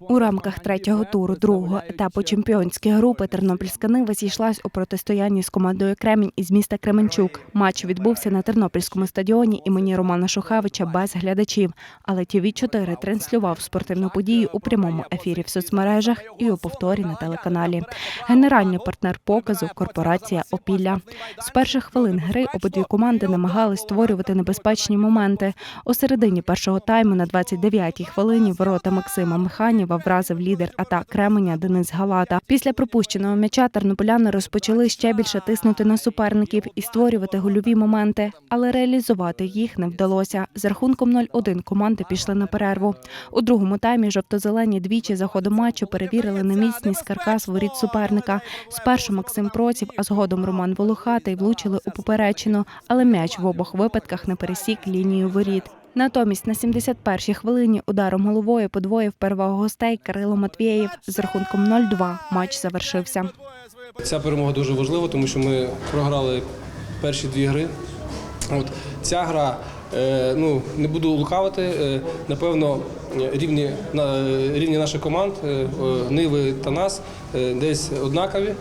У рамках третього туру другого етапу чемпіонської групи Тернопільська Нива зійшлась у протистоянні з командою Кремінь із міста Кременчук. Матч відбувся на Тернопільському стадіоні імені Романа Шухевича без глядачів. Але ТВ 4 транслював спортивну подію у прямому ефірі в соцмережах і у повторі на телеканалі. Генеральний партнер показу корпорація Опілля. З перших хвилин гри обидві команди намагались створювати небезпечні моменти. У середині першого тайму на 29-й хвилині ворота Максима Механіва вразив лідер атак Кременя Денис Галата. Після пропущеного м'яча тернополяни розпочали ще більше тиснути на суперників і створювати гольові моменти, але реалізувати їх не вдалося. З рахунком 0-1 команди пішли на перерву. У другому таймі жовто-зелені двічі за ходом матчу перевірили на міцність каркас воріт суперника. Спершу Максим Проців, а згодом Роман Волохатий влучили у поперечину, але м'яч в обох випадках не пересік лінію воріт. Натомість на 71-й хвилині ударом головою подвоїв перевагу гостей Кирило Матвєєв. З рахунком 0-2 матч завершився. Ця перемога дуже важлива, тому що ми програли перші дві гри. От ця гра, е, ну не буду лукавити, е, напевно, рівні, рівні наших команд, е, Ниви та нас, десь однакові.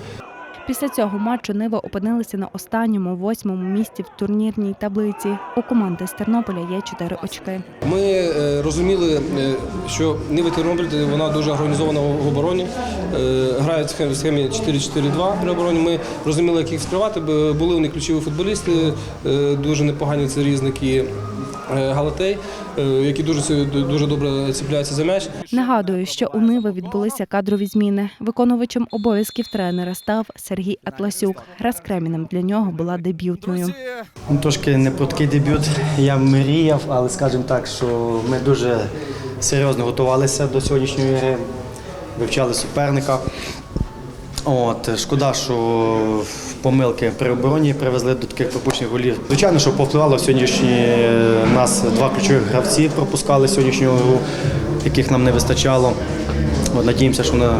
Після цього матчу Нива опинилися на останньому восьмому місці в турнірній таблиці. У команди з Тернополя є чотири очки. Ми е, розуміли, е, що Нива Тернопіль вона дуже організована в обороні. Е, Грають в схемі- в схемі 4-4-2 при обороні. Ми розуміли, як їх скривати. Були у них ключові футболісти, е, дуже непогані це різники. Е, Галатей, е, які дуже дуже добре ціпляються за м'яч. Нагадую, що у Ниви відбулися кадрові зміни. Виконувачем обов'язків тренера став Сергій Атласюк. Гра з Кремінем для нього була дебютною. Ну, Трошки не про такий дебют. Я мріяв, але скажімо так, що ми дуже серйозно готувалися до сьогоднішньої гри, вивчали суперника. От, шкода, що помилки при обороні привезли до таких пропущених голів. Звичайно, що повпливало сьогоднішні е, нас два ключових гравці пропускали сьогоднішню гру, яких нам не вистачало. От, надіємося, що на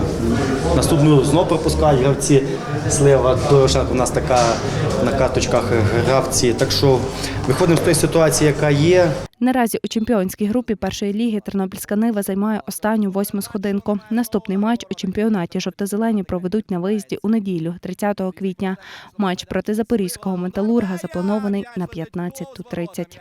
наступну знов пропускають гравці. Слива Дорошенко у нас така на карточках гравці. Так що виходимо з тої ситуації, яка є. Наразі у чемпіонській групі першої ліги Тернопільська Нива займає останню восьму сходинку. Наступний матч у чемпіонаті жовто-зелені проведуть на виїзді у неділю, 30 квітня. Матч проти запорізького металурга запланований на 15.30.